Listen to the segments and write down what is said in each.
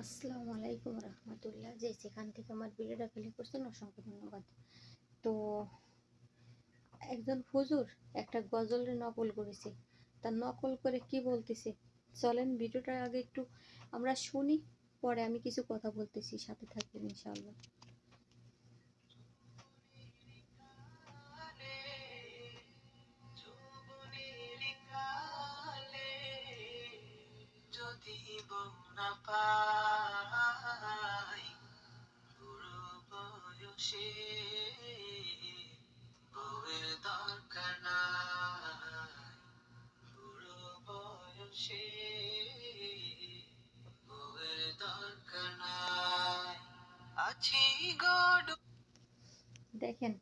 আসসালামু আলাইকুম রহমতুল্লাহ। যে থেকে আমার ভিডিওটা ফেলে করছেন, অসংখ্য ধন্যবাদ। তো, একজন হুজুর একটা গজলের নকল করেছে। তার নকল করে কি বলতেছে? চলেন ভিডিওটা আগে একটু আমরা শুনি, পরে আমি কিছু কথা বলতেছি, সাথে থাকবেন ইনশাআল্লাহ। দেখেন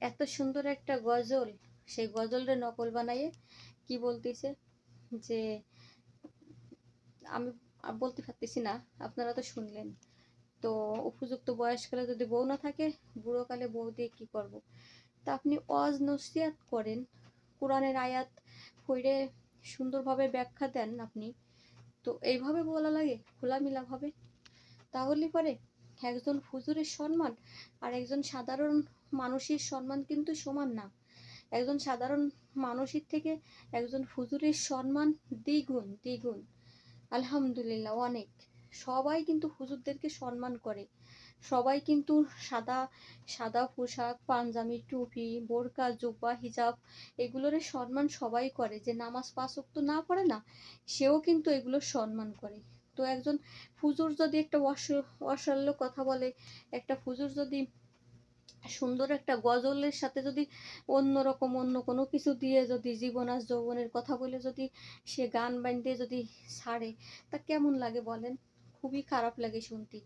এত সুন্দর একটা গজল সেই গজলটা নকল বানাইয়ে কি বলতেছে? যে আমি বলতে পারতেছি না, আপনারা তো শুনলেন। তো উপযুক্ত বয়সকালে যদি বউ না থাকে, বুড়োকালে বউ দিয়ে কী করব। তা আপনি অজ নসিয়াত করেন, কোরআনের আয়াত পড়ে সুন্দরভাবে ব্যাখ্যা দেন আপনি। তো এইভাবে বলা লাগে খোলামেলাভাবে তাহলে পরে একজন হুজুরের সম্মান আর একজন সাধারণ মানুষের সম্মান কিন্তু সমান না। একজন সাধারণ মানুষের থেকে একজন হুজুরের সম্মান দ্বিগুণ দ্বিগুণ। আলহামদুলিল্লাহ, অনেক। সবাই কিন্তু হুজুরদেরকে সম্মান করে। সবাই কিন্তু সাদা সাদা পোশাক, পাঞ্জাবি, টুপি, বোরকা, জুব্বা, হিজাব এগুলোর সম্মান সবাই করে। যে নামাজ পাঁচ ওয়াক্ত না পড়ে না, সেও কিন্তু এগুলো সম্মান করে। তো একজন হুজুর যদি একটা অসল্য কথা বলে, একটা হুজুর যদি সুন্দর একটা গজলের সাথে যদি অন্যরকম অন্য কোনো কিছু দিয়ে যদি জীবনাস যৌবনের কথা বলে যদি সে গান বানিয়ে যদি ছাড়ে তা কেমন লাগে বলেন? খুবই খারাপ লাগে শুনতে।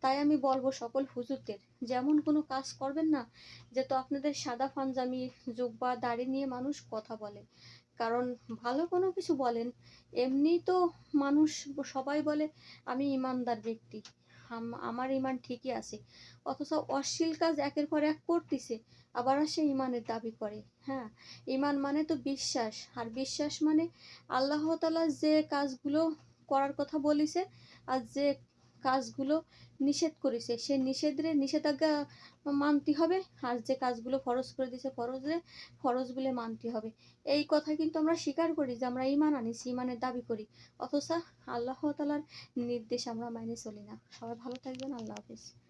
তাই আমি বলব সকল হুজুরদের, যেমন কোনো কাজ করবেন না, যে তো আপনাদের সাদা পাঞ্জামি জুব্বা দাড়ি নিয়ে মানুষ কথা বলে। কারণ ভালো কোনো কিছু বলেন এমনি তো মানুষ সবাই বলে, আমি ইমানদার ব্যক্তি। আমার ইমান ঠিকই আছে। অথচ অশ্লীল কাজ একের পর এক করতেছে, আবার সে ইমানের দাবি করে। হ্যাঁ ইমান মানে তো বিশ্বাস, আর বিশ্বাস মানে আল্লাহ তালা যে কাজগুলো করার কথা বলিছে, আর যে কাজগুলো নিষেধ করেছে। সে নিষেধরে নিষেধাজ্ঞা মানতে হবে। আর যে কাজগুলো ফরজ করে দিয়েছে ফরজরে ফরজগুলো মানতে হবে। এই কথা কিন্তু আমরা স্বীকার করি যে আমরা ইমান আনিছি ইমানের দাবি করি। অথচ আল্লাহ তালার নির্দেশ আমরা মাইনে চলি না। সবাই ভালো থাকবেন। আল্লাহ হাফিজ।